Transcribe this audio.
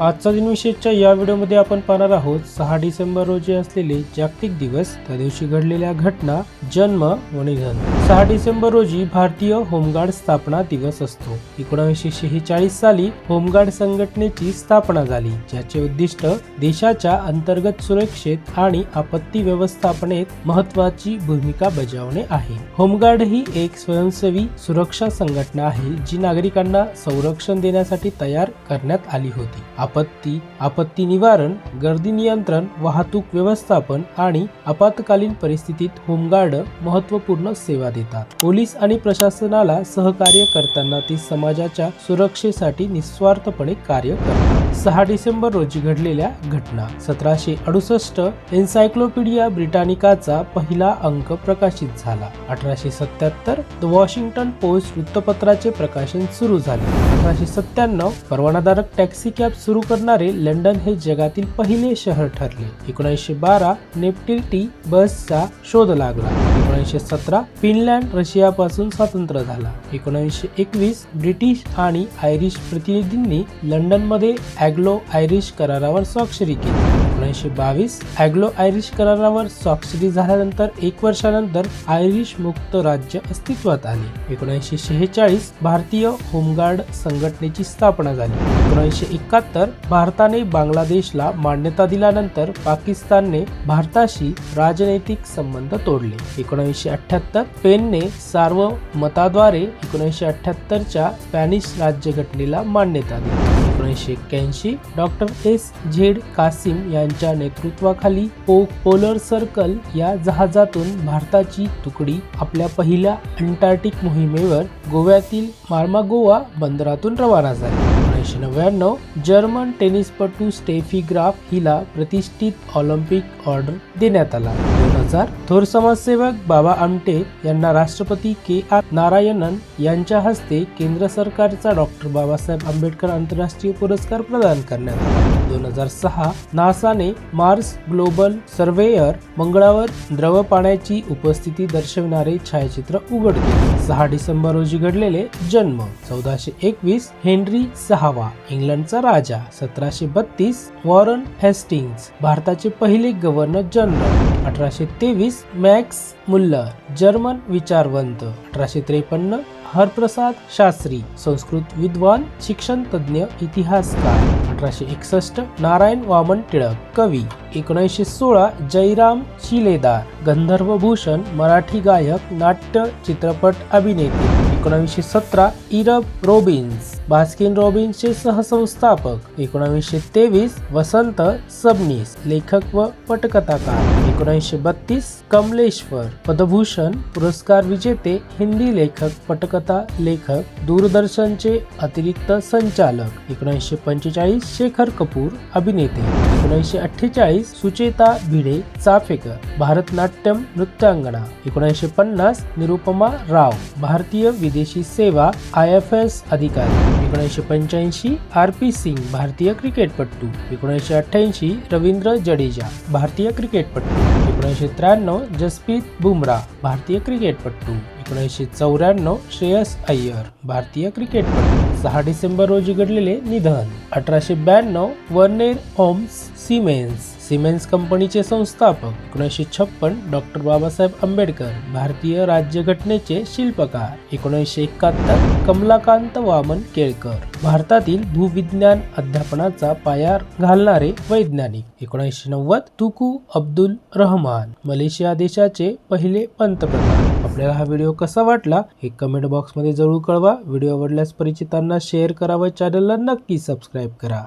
आजचा दिनविशेषच्या या व्हिडिओमध्ये आपण पाहणार आहोत सहा डिसेंबर रोजी असलेले जागतिक दिवस त्या दिवशी घडलेल्या घटना जन्म व निधन. सहा डिसेंबर रोजी भारतीय होमगार्ड स्थापना दिवस असतो. एकोणावीसशे शेहेचाळीस साली होमगार्ड संघटनेची स्थापना झाली ज्याचे उद्दिष्ट देशाच्या अंतर्गत सुरक्षेत आणि आपत्ती व्यवस्थापनेत महत्वाची भूमिका बजावणे आहे. होमगार्ड ही एक स्वयंसेवी सुरक्षा संघटना आहे जी नागरिकांना संरक्षण देण्यासाठी तयार करण्यात आली होती. आपत्ती आपत्ती निवारण गर्दी नियंत्रण वाहतूक व्यवस्थापन आणि आपत्कालीन परिस्थितीत होमगार्ड महत्त्वपूर्ण सेवा देतात. पोलीस आणि प्रशासनाला सहकार्य करताना ती समाजाच्या सुरक्षेसाठी निस्वार्थपणे कार्य करतात. सहा डिसेंबर रोजी घडलेल्या घटना. सतराशे अडुसष्ट एन्सायक्लोपीडिया ब्रिटानिकाचा पहिला अंक प्रकाशित झाला. अठराशे सत्याहत्तर द वॉशिंग्टन पोस्ट वृत्तपत्राचे प्रकाशन सुरू झाले. अठराशे सत्त्याण्णव परवानाधारक टॅक्सी कॅब सुरू करणारे लंडन हे जगातील पहिले शहर ठरले. एकोणीसशे बारा नेप्टिलिटी बसचा शोध लागला. एकोणीसशे सतरा फिनलँड रशियापासून स्वतंत्र झाला. एकोणीसशे एकवीस ब्रिटिश आणि आयरिश प्रतिनिधींनी लंडनमध्ये अँग्लो आयरिश करारावर स्वाक्षरी केली. एकोणीसशे बावीस अँग्लो आयरिश करारावर स्वाक्षरी झाल्यानंतर एक वर्षानंतर आयरिश मुक्त राज्य अस्तित्वात आले. एकोणीसशे शेहेचाळीस भारतीय होमगार्ड संघटनेची स्थापना झाली. एकोणीसशे एकाहत्तर भारताने बांगलादेशला मान्यता दिल्यानंतर पाकिस्तानने भारताशी राजनैतिक संबंध तोडले. एकोणीसशे अठ्याहत्तर पेनने सार्वमताद्वारे एकोणीसशे अठ्याहत्तरच्या स्पॅनिश राज्यघटनेला मान्यता दिली. एकोणीसशे एक्क्याऐंशी डॉक्टर एस झेड कासिम यांच्या नेतृत्वाखाली पो पोलर सर्कल या जहाजातून भारताची तुकडी आपल्या पहिल्या अंटार्क्टिक मोहिमेवर गोव्यातील मार्मागोवा बंदरातून रवाना झाली. नव्याण्णव जर्मन टेनिसपटू स्टेफी ग्राफ हिला प्रतिष्ठित ऑलिम्पिक ऑर्डर देण्यात आला. दोन हजार थोर समाजसेवक बाबा आमटे यांना राष्ट्रपती के आर नारायणन यांच्या हस्ते केंद्र सरकारचा डॉक्टर बाबासाहेब आंबेडकर आंतरराष्ट्रीय पुरस्कार प्रदान करण्यात आला. दोन हजार सहा नासाने मार्स ग्लोबल सर्वेयर मंगळावर द्रव पाण्याची उपस्थिती दर्शविणारे छायाचित्र उघड सहा डिसेंबर रोजी घडलेले जन्म चौदाशे एकवीस हेनरी सहावा इंग्लंडचा राजा सतराशे बत्तीस वॉरन हेस्टिंग्स भारताचे पहिले गव्हर्नर जनरल अठराशे तेवीस मॅक्स मुल्लर जर्मन विचारवंत अठराशे त्रेपन्न हरप्रसाद शास्त्री संस्कृत विद्वान शिक्षण तज्ज्ञ इतिहासकार. अठराशे एकसष्ट नारायण वामन टिळक कवी. एकोणीसशे सोळा जयराम शिलेदार. गंधर्वभूषण मराठी गायक नाट्य चित्रपट अभिनेते. एकोणावीसशे सतरा इरब रॉबिन्स बास्किन रॉबिन्सचे सहसंस्थापक. एकोणावीसशे तेवीस वसंत सबनीस लेखक व पटकथाकार. एकोणीसशे बत्तीस कमलेश्वर पद्मभूषण पुरस्कार विजेते हिंदी लेखक पटकथा लेखक दूरदर्शनचे अतिरिक्त संचालक. एकोणीसशे पंचेचाळीस शेखर कपूर अभिनेते. एकोणीसशे अठ्ठेचाळीस सुचेता भिडे चाफेकर. भारतनाट्यम नृत्यांगणा. एकोणीसशे पन्नास निरुपमा राव भारतीय विदेशी सेवा आय एफ एस अधिकारी. एकोणीसशे पंच्याऐंशी आर पी सिंग भारतीय क्रिकेटपटू. एकोणीसशे अठ्ठ्याऐंशी रवींद्र जडेजा भारतीय क्रिकेटपटू. एकोणीसशे त्र्याण्णव जसप्रीत बुमराह भारतीय क्रिकेटपटू. एकोणीसशे चौऱ्याण्णव श्रेयस अय्यर भारतीय क्रिकेटपटू. सहा डिसेंबर रोजी घडलेले निधन. अठराशे ब्याण्णव वर्नेर होम्स सिमेन्स. सिमेन्स कंपनीचे संस्थापक एकोणीसशे छप्पन डॉक्टर बाबासाहेब आंबेडकर भारतीय राज्यघटनेचे शिल्पकार एकोणीसशे एकाहत्तर कमलाकांत वामन केळकर. भारतातील भूविज्ञान अध्यापनाचा पाया घालणारे वैज्ञानिक एकोणीसशे नव्वद तुकू अब्दुल रहमान मलेशिया देशाचे पहिले पंतप्रधान. आपल्याला हा व्हिडिओ कसा वाटला हे कमेंट बॉक्समध्ये जरूर कळवा. व्हिडिओ आवडल्यास परिचितांना शेअर करा व चॅनलला नक्की सबस्क्राईब करा.